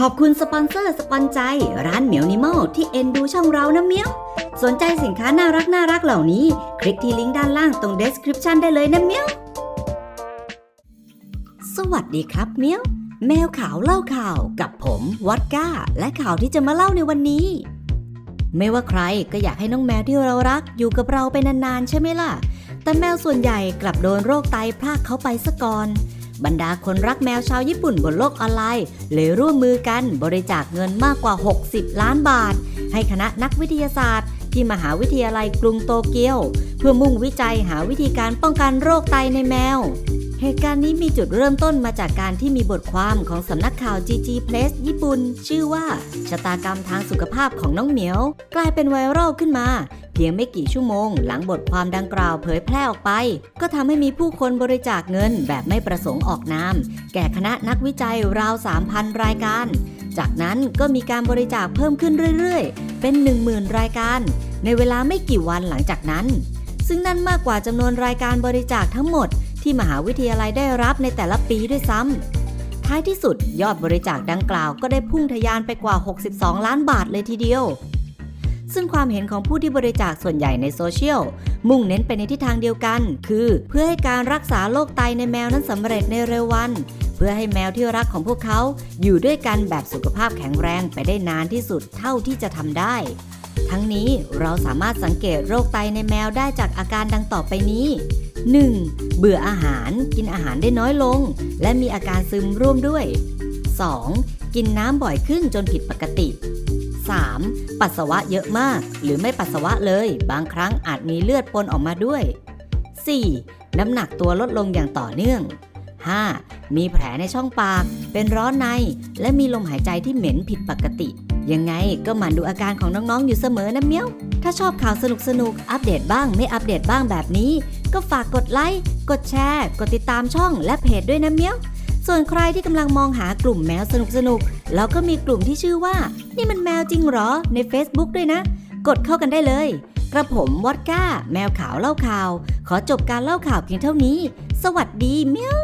ขอบคุณสปอนเซอร์สปอนใจ ร้านเหมียวนิมอลที่เอ็นดูช่องเรานะเมียว สนใจสินค้าน่ารักน่ารักเหล่านี้ คลิกที่ลิงก์ด้านล่างตรง description ได้เลยนะเมียว สวัสดีครับเมียว แมวขาวเล่าข่าวกับผมวัดก้า และข่าวที่จะมาเล่าในวันนี้ ไม่ว่าใครก็อยากให้น้องแมวที่เรารักอยู่กับเราไปนานๆใช่ไหมล่ะ แต่แมวส่วนใหญ่กลับโดนโรคไตพรากเขาไปซะก่อน บรรดาคนรักแมวชาวญี่ปุ่นบนโลกออนไลน์เลยร่วมมือกันบริจาคเงินมากกว่า 60 ล้านบาท ให้คณะนักวิทยาศาสตร์ ที่มหาวิทยาลัยกรุงโตเกียว เพื่อมุ่งวิจัยหาวิธีการป้องกันโรคไตในแมว เหตุการณ์นี้มีจุดเริ่มต้นมาจากการที่มีบทความของสำนักข่าว GG Press ญี่ปุ่น ชื่อว่าชะตากรรมทางสุขภาพของน้องเหมียว กลายเป็นไวรัลขึ้นมา เพียงไม่กี่ชั่วโมง หลังบทความดังกล่าวเผยแพร่ออกไป ก็ทำให้มีผู้คนบริจาคเงินแบบไม่ประสงค์ออกนาม แก่คณะนักวิจัยราว 3,000 รายการ จากนั้นก็มีการบริจาคเพิ่มขึ้นเรื่อยๆ เป็น 10,000 รายการ ในเวลาไม่กี่วันหลังจากนั้น ซึ่งนั่นมากกว่าจำนวนรายการบริจาคทั้งหมด ที่มหาวิทยาลัยได้รับในแต่ละปีด้วยซ้ำท้ายที่สุดยอดบริจาคดังกล่าวก็ได้พุ่งทะยานไปกว่า 62 ล้านบาทเลยทีเดียว ซึ่งความเห็นของผู้ที่บริจาคส่วนใหญ่ในโซเชียล มุ่งเน้นไปในทิศทางเดียวกัน คือเพื่อให้การรักษาโรคไตในแมวนั้นสำเร็จในเร็ววัน เพื่อให้แมวที่รักของพวกเขา อยู่ด้วยกันแบบสุขภาพแข็งแรงไปได้นานที่สุดเท่าที่จะทำได้ ทั้งนี้เราสามารถสังเกตโรคไตในแมวได้จากอาการดังต่อไปนี้ 1. เบื่ออาหารกินอาหารได้น้อยลง และมีอาการซึมร่วมด้วย 2. กินน้ำบ่อยขึ้นจนผิดปกติ 3. ปัสสาวะเยอะมาก หรือไม่ปัสสาวะเลย บางครั้งอาจมีเลือดปนออกมาด้วย 4. น้ำหนักตัวลดลงอย่างต่อเนื่อง 5. มีแผลในช่องปาก เป็นร้อนใน และมีลมหายใจที่เหม็นผิดปกติ ยังไงก็หมั่นดูอาการของน้องๆอยู่เสมอนะเมียว ถ้าชอบข่าวสนุกๆอัปเดตบ้างไม่อัปเดตบ้างแบบนี้ ก็ฝากกดไลค์ กดแชร์ กดติดตามช่องและเพจด้วยนะเมียว ส่วนใครที่กำลังมองหากลุ่มแมวสนุกๆแล้วก็มีกลุ่มที่ชื่อว่า นี่มันแมวจริงเหรอ ใน Facebook ด้วยนะ กดเข้ากันได้เลย กระผมวอดก้า แมวขาวเล่าข่าว ขอจบการเล่าข่าวเพียงเท่านี้ สวัสดีเมียว